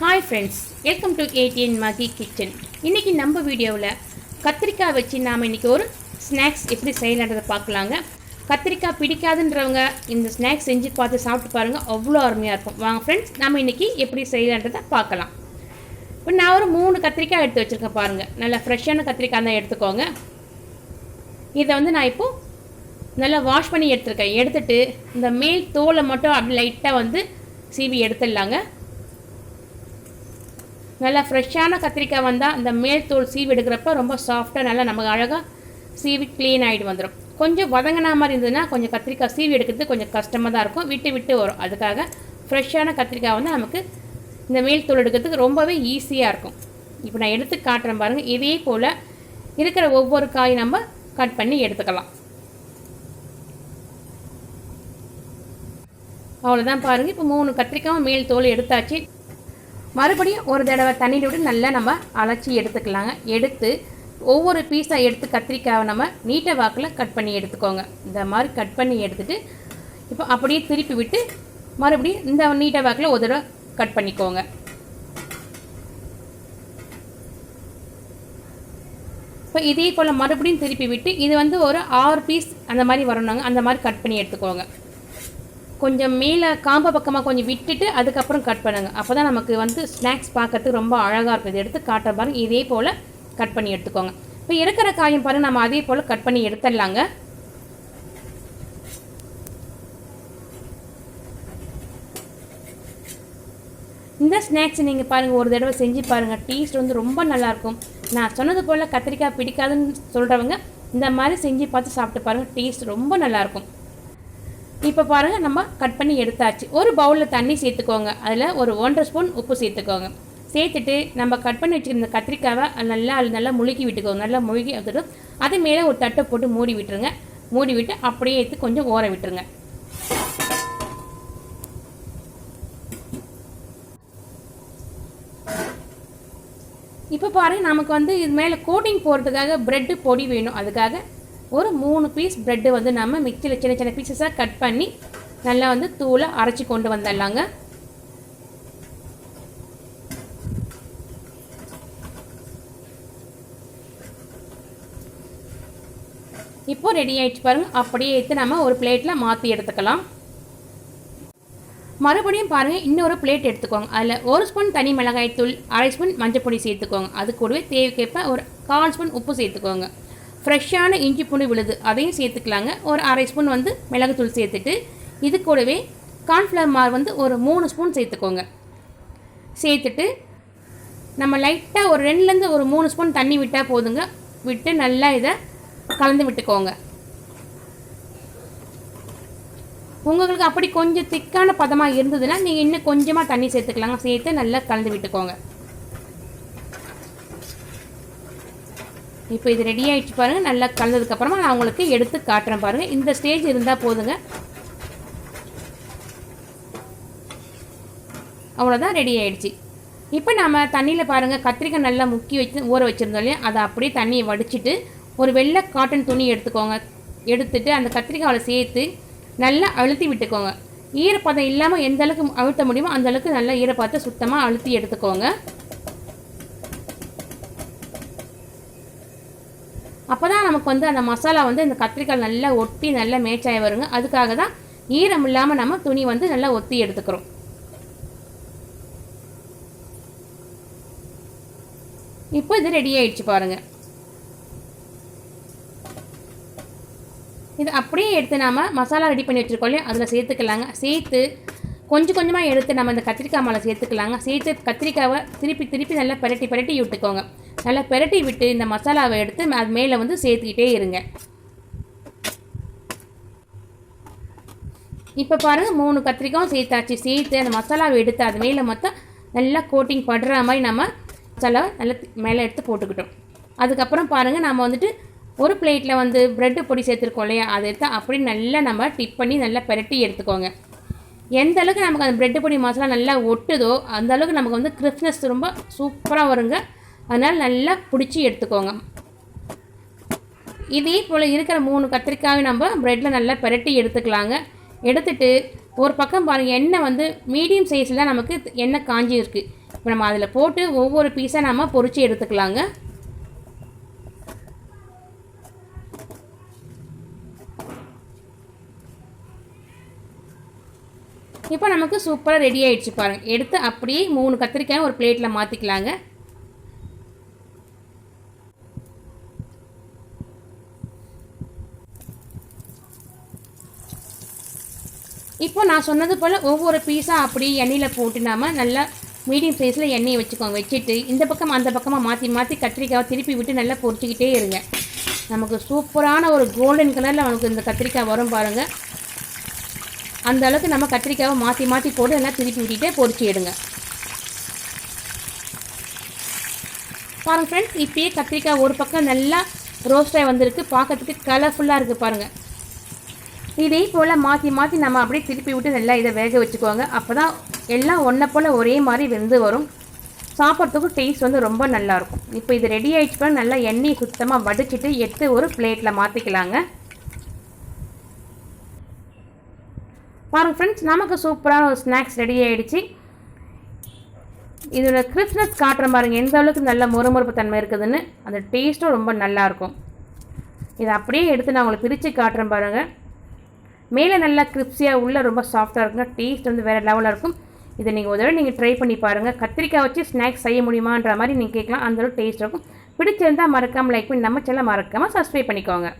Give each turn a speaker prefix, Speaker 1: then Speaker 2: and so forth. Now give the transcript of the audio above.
Speaker 1: Hi friends welcome to ATN Maggi kitchen இன்றைக்கி நம்ம வீடியோவில் கத்திரிக்காய் வச்சு நாம் இன்றைக்கி ஒரு ஸ்நாக்ஸ் எப்படி செய்யலான்றதை பார்க்கலாங்க. கத்திரிக்காய் பிடிக்காதுன்றவங்க இந்த ஸ்நாக்ஸ் செஞ்சு பார்த்து சாப்பிட்டு பாருங்கள் அவ்வளோ அருமையாக இருக்கும். வாங்க ஃப்ரெண்ட்ஸ் நம்ம இன்றைக்கி எப்படி செய்யலான்றதை பார்க்கலாம். இப்போ நான் ஒரு மூணு கத்திரிக்காய் எடுத்து வச்சுருக்கேன் பாருங்கள் நல்லா ஃப்ரெஷ்ஷான கத்திரிக்காய் தான் எடுத்துக்கோங்க. இதை வந்து நான் இப்போது நல்லா வாஷ் பண்ணி எடுத்துருக்கேன். எடுத்துகிட்டு இந்த மேல் தோலை மட்டும் அப்படி லைட்டாக வந்து சீவி எடுத்துடலாங்க. நல்லா ஃப்ரெஷ்ஷான கத்திரிக்காய் வந்தால் அந்த மேல் தோல் சீவி எடுக்கிறப்ப ரொம்ப சாஃப்டாக நல்லா நமக்கு அழகாக சீவி க்ளீன் ஆகிட்டு வந்துடும் கொஞ்சம் வதங்கினா மாதிரி இருந்ததுன்னா கொஞ்சம் கத்திரிக்காய் சீவி எடுக்கிறது கொஞ்சம் கஷ்டமாக தான் இருக்கும். விட்டு விட்டு வரும். அதுக்காக ஃப்ரெஷ்ஷான கத்திரிக்காய் வந்து நமக்கு இந்த மேல் தோல் எடுக்கிறதுக்கு ரொம்பவே ஈஸியாக இருக்கும். இப்போ நான் எடுத்து காட்டுறேன் பாருங்கள் இதே போல் இருக்கிற ஒவ்வொரு காய் நம்ம கட் பண்ணி எடுத்துக்கலாம். அவ்வளோதான் பாருங்கள் இப்போ மூணு கத்திரிக்காயும் மேல் தோல் எடுத்தாச்சு. மறுபடியும் ஒரு தடவை தண்ணியில் விட்டு நல்லா நம்ம அலச்சி எடுத்துக்கலாங்க. எடுத்து ஒவ்வொரு பீஸாக எடுத்து கத்திரிக்காவை நம்ம நீட்டை வாக்கில் கட் பண்ணி எடுத்துக்கோங்க. இந்த மாதிரி கட் பண்ணி எடுத்துகிட்டு இப்போ அப்படியே திருப்பி விட்டு மறுபடியும் இந்த நீட்டை வாக்கில் ஒரு தடவை கட் பண்ணிக்கோங்க. இப்போ இதே போல் மறுபடியும் திருப்பி விட்டு இது வந்து ஒரு ஆறு பீஸ் அந்த மாதிரி வரணுங்க. அந்த மாதிரி கட் பண்ணி எடுத்துக்கோங்க. கொஞ்சம் மேலே காம்ப பக்கமாக கொஞ்சம் விட்டுட்டு அதுக்கப்புறம் கட் பண்ணுங்க. அப்போ தான் நமக்கு வந்து ஸ்நாக்ஸ் பார்க்கறதுக்கு ரொம்ப அழகாக இருக்கும். இதை எடுத்து காட்டுற பாருங்க. இதே போல் கட் பண்ணி எடுத்துக்கோங்க. இப்போ இருக்கிற காயும் பாருங்கள் நம்ம அதே போல் கட் பண்ணி எடுத்துடலாங்க. இந்த ஸ்நாக்ஸ் நீங்கள் பாருங்கள் ஒரு தடவை செஞ்சு பாருங்கள் டேஸ்ட் வந்து ரொம்ப நல்லாயிருக்கும் நான் சொன்னது போல் கத்திரிக்காய் பிடிக்காதுன்னு சொல்கிறவங்க இந்த மாதிரி செஞ்சு பார்த்து சாப்பிட்டு பாருங்கள் டேஸ்ட் ரொம்ப நல்லாயிருக்கும் இப்போ பாருங்கள் நம்ம கட் பண்ணி எடுத்தாச்சு. ஒரு பவுலில் தண்ணி சேர்த்துக்கோங்க. அதில் ஒரு ஒன்றரை ஸ்பூன் உப்பு சேர்த்துக்கோங்க. சேர்த்துட்டு நம்ம கட் பண்ணி வச்சுருந்த கத்திரிக்காவை நல்லா அது நல்லா முழுகி விட்டுக்கோங்க. நல்லா முழுகி வந்துட்டு அது மேலே ஒரு தட்டை போட்டு மூடி விட்டுருங்க. மூடி விட்டு அப்படியே எடுத்து கொஞ்சம் ஓர விட்டுருங்க. இப்போ பாருங்கள் நமக்கு வந்து இது மேலே கோட்டிங் போகிறதுக்காக ப்ரெட்டு பொடி வேணும். அதுக்காக ஒரு மூணு பீஸ் ப்ரெட்டு வந்து நம்ம மிக்சியில் சின்ன சின்ன பீசஸாக கட் பண்ணி நல்லா வந்து தூளை அரைச்சி கொண்டு வந்துடலாங்க. இப்போ ரெடி ஆயிடுச்சு பாருங்கள் அப்படியே எடுத்து நம்ம ஒரு பிளேட்டில் மாற்றி எடுத்துக்கலாம். மறுபடியும் பாருங்கள் இன்னொரு பிளேட் எடுத்துக்கோங்க. அதில் ஒரு ஸ்பூன் தனி மிளகாய் தூள் அரை ஸ்பூன் மஞ்சள் பொடி சேர்த்துக்கோங்க. அது கூடவே தேவைக்கேற்ப ஒரு கால் ஸ்பூன் உப்பு சேர்த்துக்கோங்க. ஃப்ரெஷ்ஷான இஞ்சி பூண்டு விழுது அதையும் சேர்த்துக்கலாங்க. ஒரு அரை ஸ்பூன் வந்து மிளகுத்தூள் சேர்த்துட்டு இது கூடவே கார்ன்ஃப்ளவர் மாவு வந்து ஒரு மூணு ஸ்பூன் சேர்த்துக்கோங்க. சேர்த்துட்டு நம்ம லைட்டாக ஒரு ரெண்டுலேருந்து ஒரு மூணு ஸ்பூன் தண்ணி விட்டால் போதுங்க. விட்டு நல்லா இதை கலந்து விட்டுக்கோங்க. உங்களுக்கு அப்படி கொஞ்சம் திக்கான பதமாக இருந்ததுன்னா நீங்கள் இன்னும் கொஞ்சமாக தண்ணி சேர்த்துக்கலாங்க. சேர்த்து நல்லா கலந்து விட்டுக்கோங்க. இப்போ இது ரெடி ஆகிடுச்சு பாருங்கள் நல்லா கலந்ததுக்கப்புறமா நான் உங்களுக்கு எடுத்து காட்டுறேன் பாருங்கள் இந்த ஸ்டேஜ் இருந்தால் போதுங்க. அவ்வளோதான் ரெடி ஆகிடுச்சு இப்போ நம்ம தண்ணியில் பாருங்கள் கத்திரிக்காய் நல்லா முக்கி வச்சு ஊற வச்சுருந்தோம் இல்லையா? அதை அப்படியே தண்ணியை வடிச்சிட்டு ஒரு வெள்ளை காட்டன் துணி எடுத்துக்கோங்க. எடுத்துட்டு அந்த கத்திரிக்காவில் சேர்த்து நல்லா அழுத்தி விட்டுக்கோங்க. ஈரப்பதம் இல்லாமல் எந்த அளவுக்கு அழுத்த முடியுமோ அந்தளவுக்கு நல்லா ஈரப்பதத்தை சுத்தமாக அழுத்தி எடுத்துக்கோங்க. அப்போ தான் நமக்கு வந்து அந்த மசாலா வந்து இந்த கத்திரிக்காய் நல்லா ஒட்டி நல்லா மேட்சாகி வருங்க. அதுக்காக தான் ஈரம் இல்லாமல் நம்ம துணி வந்து நல்லா ஒத்தி எடுத்துக்கிறோம். இப்போ இது ரெடி ஆயிடுச்சு பாருங்கள் இது அப்படியே எடுத்து நாம் மசாலா ரெடி பண்ணி வச்சுருக்கோம் இல்லையா? அதில் சேர்த்துக்கலாங்க. சேர்த்து கொஞ்சம் கொஞ்சமாக எடுத்து நம்ம இந்த கத்திரிக்காய் மேலே சேர்த்துக்கலாங்க. சேர்த்து கத்திரிக்காவை திருப்பி திருப்பி நல்லா பரட்டி பரட்டி விட்டுக்கோங்க. நல்லா பெரட்டி விட்டு இந்த மசாலாவை எடுத்து அது மேலே வந்து சேர்த்துக்கிட்டே இருங்க. இப்போ பாருங்கள் மூணு கத்திரிக்காயும் சேர்த்தாச்சு. சேர்த்து அந்த மசாலாவை எடுத்து அது மேலே மொத்தம் நல்லா கோட்டிங் படுற மாதிரி நம்ம மசாலாவை நல்லா மேலே எடுத்து போட்டுக்கிட்டோம். அதுக்கப்புறம் பாருங்கள் நம்ம வந்துட்டு ஒரு பிளேட்டில் வந்து ப்ரெட்டு பொடி சேர்த்துருக்கோம் இல்லையா? அதை எடுத்து அப்படி நல்லா நம்ம டிப் பண்ணி நல்லா பெரட்டி எடுத்துக்கோங்க. எந்த அளவுக்கு நமக்கு அந்த ப்ரெட்டு பொடி மசாலா நல்லா ஒட்டுதோ அந்த அளவுக்கு நமக்கு வந்து கிறிஸ்மஸ் ரொம்ப சூப்பராக வருங்க. அதனால் நல்லா பிடிச்சி எடுத்துக்கோங்க. இதே போல் இருக்கிற மூணு கத்திரிக்காயை நம்ம ப்ரெட்டில் நல்லா பிரட்டி எடுத்துக்கலாங்க. எடுத்துட்டு ஒரு பக்கம் பாருங்கள் எண்ணெய் வந்து மீடியம் சைஸில் தான் நமக்கு எண்ணெய் காஞ்சி இருக்குது இப்போ நம்ம அதில் போட்டு ஒவ்வொரு பீஸாக நம்ம பொரிச்சு எடுத்துக்கலாங்க. இப்போ நமக்கு சூப்பராக ரெடி ஆகிடுச்சு பாருங்கள் எடுத்து அப்படியே மூணு கத்திரிக்காய் ஒரு பிளேட்டில் மாற்றிக்கலாங்க இப்போ நான் சொன்னது போல் ஒவ்வொரு பீஸாக அப்படி எண்ணெயில் போட்டு நாம் நல்லா மீடியம் சைஸில் எண்ணெயை வச்சுக்கோங்க. வச்சுட்டு இந்த பக்கம் அந்த பக்கமாக மாற்றி மாற்றி கத்திரிக்காவை திருப்பி விட்டு நல்லா பொரிச்சிக்கிட்டே இருங்க. நமக்கு சூப்பரான ஒரு கோல்டன் கலரில் நமக்கு இந்த கத்திரிக்காய் வரும் பாருங்கள் அந்த அளவுக்கு நம்ம கத்திரிக்காவை மாற்றி மாற்றி போட்டு நல்லா திருப்பி விட்டுட்டே பொரிச்சு எடுங்க. பாருங்கள் ஃப்ரெண்ட்ஸ் இப்பயே கத்திரிக்காய் ஒரு பக்கம் நல்லா ரோஸ்டாக வந்திருக்கு. பார்க்கறதுக்கு கலர்ஃபுல்லாக இருக்குது பாருங்கள் இதே போல் மாற்றி மாற்றி நம்ம அப்படியே திருப்பி விட்டு நல்லா இதை வேக வச்சுக்கோங்க அப்போ தான் எல்லாம் ஒன்றை போல் ஒரே மாதிரி வெந்து வரும். சாப்பிட்றதுக்கு டேஸ்ட் வந்து ரொம்ப நல்லாயிருக்கும் இப்போ இது ரெடி ஆகிடுச்சு நல்லா எண்ணெயை சுத்தமாக வடிச்சிட்டு எடுத்து ஒரு பிளேட்டில் மாற்றிக்கலாங்க பாருங்கள் ஃப்ரெண்ட்ஸ் நமக்கு சூப்பரான ஒரு ஸ்நாக்ஸ் ரெடி ஆகிடுச்சு இதோட கிறிஸ்மஸ் காட்டுற பாருங்க. எந்த அளவுக்கு நல்ல முறுமுறுப்பு தன்மை இருக்குதுன்னு. அந்த டேஸ்ட்டும் ரொம்ப நல்லாயிருக்கும் இதை அப்படியே எடுத்து நான் உங்களுக்கு பிரித்து காட்டுறேன் பாருங்கள் மேலே நல்லா கிரிப்ஸியாக உள்ளே ரொம்ப சாஃப்டாக இருக்குங்க. டேஸ்ட் வந்து வேறு லெவலாக இருக்கும். இதை நீங்கள் ஒரு தடவை நீங்கள் ட்ரை பண்ணி பாருங்கள் கத்திரிக்காய் வச்சு ஸ்நாக்ஸ் செய்ய முடியுமான்ற மாதிரி நீங்கள் கேட்கலாம். அந்தளவுக்கு டேஸ்ட் இருக்கும். பிடிச்சிருந்தால் மறக்காமல் லைக் பண்ணி நம்ம சேனல் மறக்காமல் சப்ஸ்கிரைப் பண்ணிக்கோங்க.